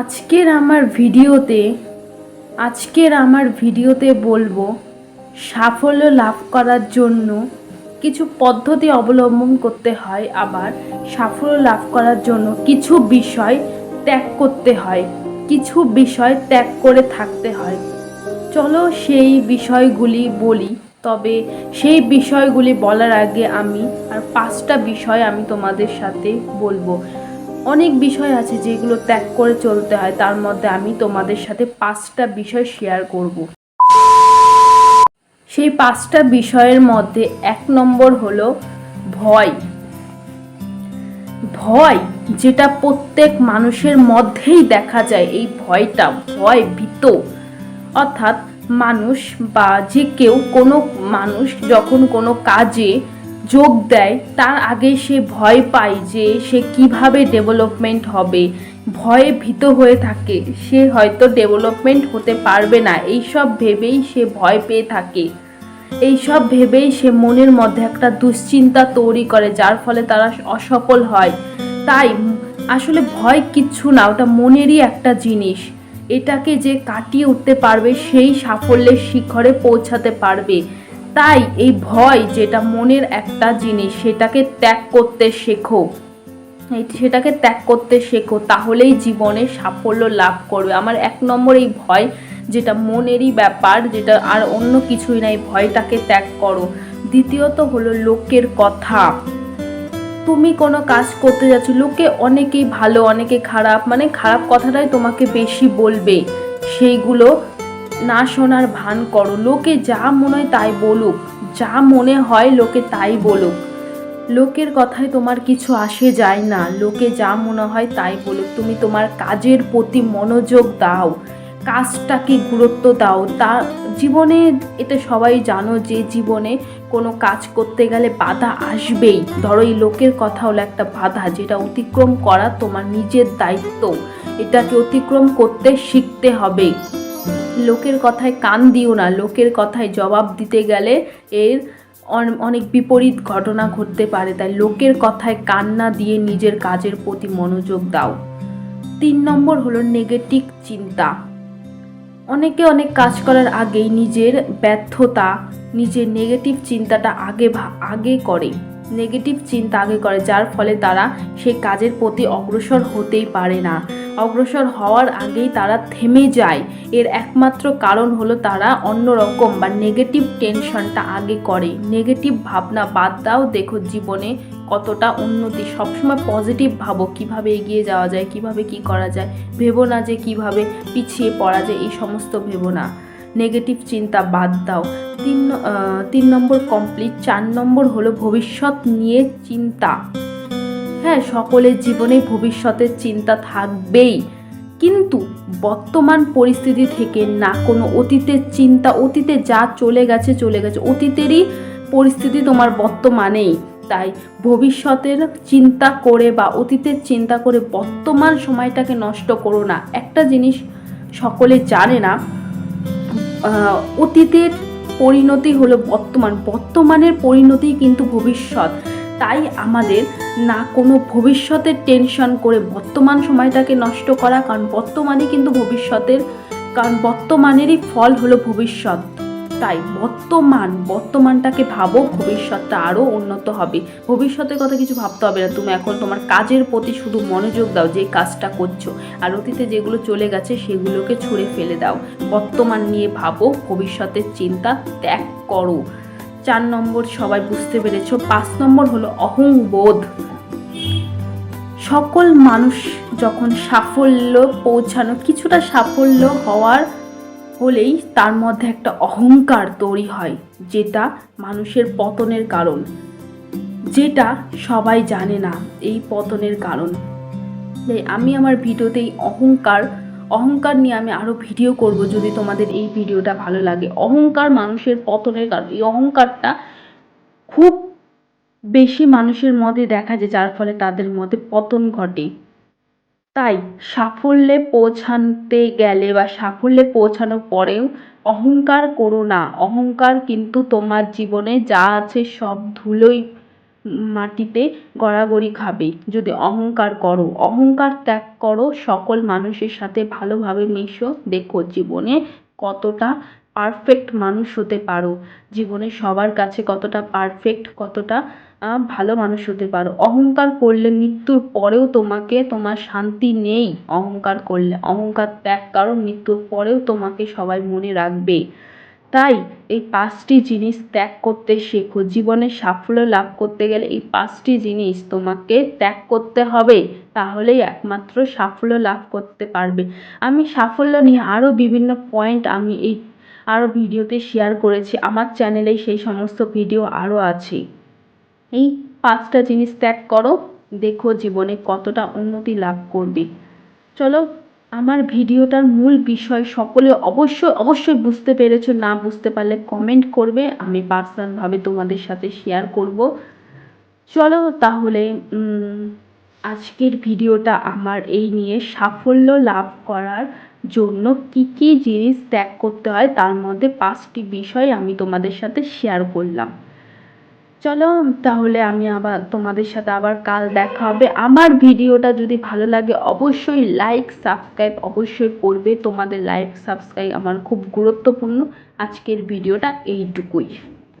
আজকের আমার ভিডিওতে, আজকের আমার ভিডিওতে বলব, সাফল্য লাভ করার জন্য কিছু পদ্ধতি অবলম্বন করতে হয়, আবার সাফল্য লাভ করার জন্য কিছু বিষয় ত্যাগ করতে হয়, কিছু বিষয় ত্যাগ করে থাকতে হয়। চলো সেই বিষয়গুলি বলি, তবে সেই বিষয়গুলি বলার আগে আমি আর পাঁচটা বিষয় আমি তোমাদের সাথে বলব। অনেক বিষয় আছে যেগুলো ত্যাগ করে চলতে হয়। তার মধ্যে আমি তোমাদের সাথে পাঁচটা বিষয় শেয়ার করব। সেই পাঁচটা বিষয়ের মধ্যে এক নম্বর হলো ভয়। ভয় যেটা প্রত্যেক মানুষের মধ্যেই দেখা যায়, এই ভয়টা, ভয় ভীত। অর্থাৎ মানুষ বা যে কেউ কোনো মানুষ যখন কোনো কাজে যোগ দেয়, তার আগে সে ভয় পায় যে সে কীভাবে ডেভেলপমেন্ট হবে। ভয়ে ভীত হয়ে থাকে, সে হয়তো ডেভেলপমেন্ট হতে পারবে না। এইসব ভেবেই সে ভয় পেয়ে থাকে। এইসব ভেবেই সে মনের মধ্যে একটা দুশ্চিন্তা তৈরি করে, যার ফলে তারা অসফল হয়। তাই আসলে ভয় কিচ্ছু না, ওটা মনেরই একটা জিনিস। এটাকে যে কাটিয়ে উঠতে পারবে, সেই সাফল্যের শিখরে পৌঁছাতে পারবে। তাই এই ভয় যেটা মনের একটা জিনিস সেটাকে ত্যাগ করতে শেখো। এই সেটাকে ত্যাগ করতে শেখো, তাহলেই জীবনে সাফল্য লাভ করবে। আমার এক নম্বর এই ভয় যেটা মনেরই ব্যাপার, যেটা আর অন্য কিছুই নাই ভয়টাকে ত্যাগ করো। দ্বিতীয়ত হলো লোকের কথা। তুমি কোনো কাজ করতে যাচ্ছ, লোকে অনেকেই ভালো, অনেকে খারাপ মানে খারাপ কথাটাই তোমাকে বেশি বলবে। সেইগুলো না শোনার ভান করো। লোকে যা মনে হয় তাই বলুক, যা মনে হয় লোকে তাই বলুক। লোকের কথায় তোমার কিছু আসে যায় না। লোকে যা মনে হয় তাই বলুক। তুমি তোমার কাজের প্রতি মনোযোগ দাও। কাজটাকে গুরুত্ব দাও। তা, জীবনে এটা সবাই জানো যে জীবনে কোনো কাজ করতে গেলে বাধা আসবেই। ধরো এই লোকের কথা হলো একটা বাধা, যেটা অতিক্রম করা তোমার নিজের দায়িত্ব। এটাকে অতিক্রম করতে শিখতে হবে। লোকের কথায় কান দিও না, লোকের কথায় জবাব দিতে গেলে এর অনেক বিপরীত ঘটনা ঘটতে পারে। তাই লোকের কথায় কান না দিয়ে নিজের কাজের প্রতি মনোযোগ দাও। তিন নম্বর হলো নেগেটিভ চিন্তা। অনেকে অনেক কাজ করার আগেই নিজের ব্যর্থতা, নিজের নেগেটিভ চিন্তাটা আগে আগে করে। নেগেটিভ চিন্তা আগে করে, যার ফলে তারা সেই কাজের প্রতি অগ্রসর হতেই পারে না। অগ্রসর হওয়ার আগেই তারা থেমে যায়। এর একমাত্র কারণ হলো তারা অন্যরকম বা নেগেটিভ টেনশনটা আগে করে। নেগেটিভ ভাবনা বাদ দাও, দেখো জীবনে কতটা উন্নতি। সবসময় পজিটিভ ভাবো, কীভাবে এগিয়ে যাওয়া যায়, কীভাবে কি করা যায়, ভেবো না যে কীভাবে পিছিয়ে পড়া যায়, এই সমস্ত ভেবো না। নেগেটিভ চিন্তা বাদ দাও। তিন তিন নম্বর কমপ্লিট চার নম্বর হলো ভবিষ্যৎ নিয়ে চিন্তা। হ্যাঁ সকলের জীবনে ভবিষ্যতের চিন্তা থাকবেই। কিন্তু বর্তমান পরিস্থিতি থেকে না, কোনো অতীতের চিন্তা, অতীতে যা চলে গেছে চলে গেছে। অতীতেরই পরিস্থিতি তোমার বর্তমানেই। তাই ভবিষ্যতের চিন্তা করে বা অতীতের চিন্তা করে বর্তমান সময়টাকে নষ্ট করো না। একটা জিনিস সকলে জানে না অতীতের পরিণতি হলো বর্তমান। বর্তমানের পরিণতি কিন্তু ভবিষ্যৎ। তাই আমাদের না কোনো ভবিষ্যতের টেনশন করে বর্তমান সময়টাকে নষ্ট করা, কারণ বর্তমানে কিন্তু ভবিষ্যতের, কারণ বর্তমানেরই ফল হলো ভবিষ্যৎ। তাই বর্তমান, বর্তমানটাকে ভাবো, ভবিষ্যৎটা আরও উন্নত হবে। ভবিষ্যতের কথা কিছু ভাবতে হবে না। তুমি এখন তোমার কাজের প্রতি শুধু মনোযোগ দাও, যে কাজটা করছ। আর অতীতে যেগুলো চলে গেছে, সেগুলোকে ছুঁড়ে ফেলে দাও। বর্তমান নিয়ে ভাবো, ভবিষ্যতের চিন্তা ত্যাগ করো। চার নম্বর সবাই বুঝতে পেরেছ, পাঁচ নম্বর হলো অহংবোধ। সকল মানুষ যখন সাফল্য পৌঁছানো, কিছুটা সাফল্য হওয়ার হলেই তার মধ্যে একটা অহংকার তৈরি হয়, যেটা মানুষের পতনের কারণ। যেটা সবাই জানে না এই পতনের কারণ। আমি আমার ভিডিওতে এই অহংকার অহংকার নিয়ে আমি আরও ভিডিও করব যদি তোমাদের এই ভিডিওটা ভালো লাগে। অহংকার মানুষের পতনের কারণ। এই অহংকারটা খুব বেশি মানুষের মধ্যে দেখা যায়, যার ফলে তাদের মধ্যে পতন ঘটে। তাই সাফল্যে পৌঁছাতে গেলে বা সাফল্যে পৌঁছানোর পরেও অহংকার করো না। অহংকার কিন্তু তোমার জীবনে যা আছে সব ধুলোই মাটিতে গড়াগড়ি খাবে। যদি অহংকার করো, অহংকার ত্যাগ করো, সকল মানুষের সাথে ভালোভাবে মিশো। দেখো জীবনে কতটা পারফেক্ট মানুষ হতে পারো। জীবনে সবার কাছে কতটা পারফেক্ট কতটা ভালো মানুষ হতে পারো। অহংকার করলে মৃত্যুর পরেও তোমাকে তোমার শান্তি নেই। অহংকার করলে, অহংকার ত্যাগ করো মৃত্যুর পরেও তোমাকে সবাই মনে রাখবে। তাই এই পাঁচটি জিনিস ত্যাগ করতে শেখো। জীবনে সাফল্য লাভ করতে গেলে এই পাঁচটি জিনিস তোমাকে ত্যাগ করতে হবে। তাহলেই একমাত্র সাফল্য লাভ করতে পারবে। আমি সাফল্য নিয়ে আরও বিভিন্ন পয়েন্ট আমি এই আরও ভিডিওতে শেয়ার করেছি। আমার চ্যানেলে সেই সমস্ত ভিডিও আরও আছে। এই পাঁচটা জিনিস ত্যাগ করো, দেখো জীবনে কতটা উন্নতি লাভ করবে। চলো, আমার ভিডিওটার মূল বিষয় সকলে অবশ্যই অবশ্যই বুঝতে পেরেছ, না বুঝতে পারলে কমেন্ট করবে, আমি পার্সোনালভাবে তোমাদের সাথে শেয়ার করব। চলো তাহলে আজকের ভিডিওটা আমার এই নিয়ে সাফল্য লাভ করার জন্য কি কি জিনিস ত্যাগ করতে হয়, তার মধ্যে পাঁচটি বিষয় আমি তোমাদের সাথে শেয়ার করলাম। চলো তাহলে আমি আবার তোমাদের সাথে আবার কাল দেখা হবে। আমার ভিডিওটা যদি ভালো লাগে অবশ্যই লাইক সাবস্ক্রাইব অবশ্যই করবে। তোমাদের লাইক সাবস্ক্রাইব আমার খুব গুরুত্বপূর্ণ। আজকের ভিডিওটা এইটুকুই।